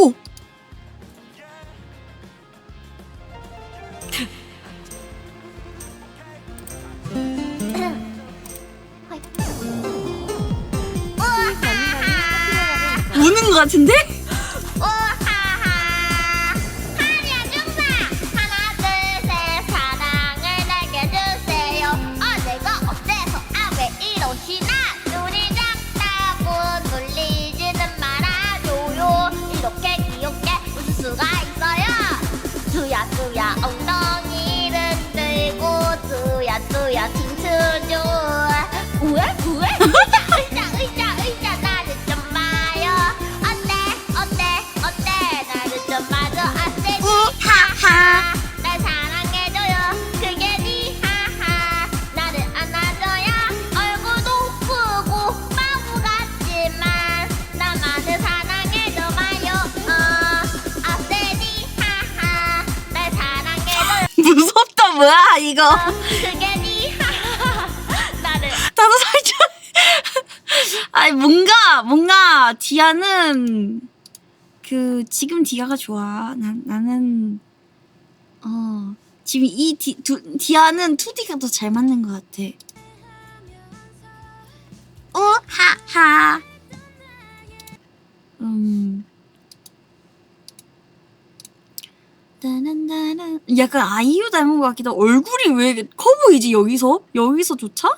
오. 우는 것 같은데? 두야 두야 춤추죠 우에 우에 의자 의자 의자 의자 나를 좀 봐요. 어때 어때 어때? 나를 좀 봐줘. 아세지 하하. 날 사랑해줘요. 그게 니 하하. 나를 안아줘야 얼굴도 크고 바보 같지만 나만을 사랑해줘봐요. 어 아세지 하하. 날 사랑해줘요. 무섭다 뭐야 이거. 어, 그게 뭔가 뭔가 디아는 그 지금 디아가 좋아. 난 나는 어 지금 이 디, 두, 디아는 2D가 더 잘 맞는 것 같아. 우하하. 음. 따난따난 약간 아이유 닮은 것 같기도 하고 얼굴이 왜 커 보이지 여기서 여기서조차?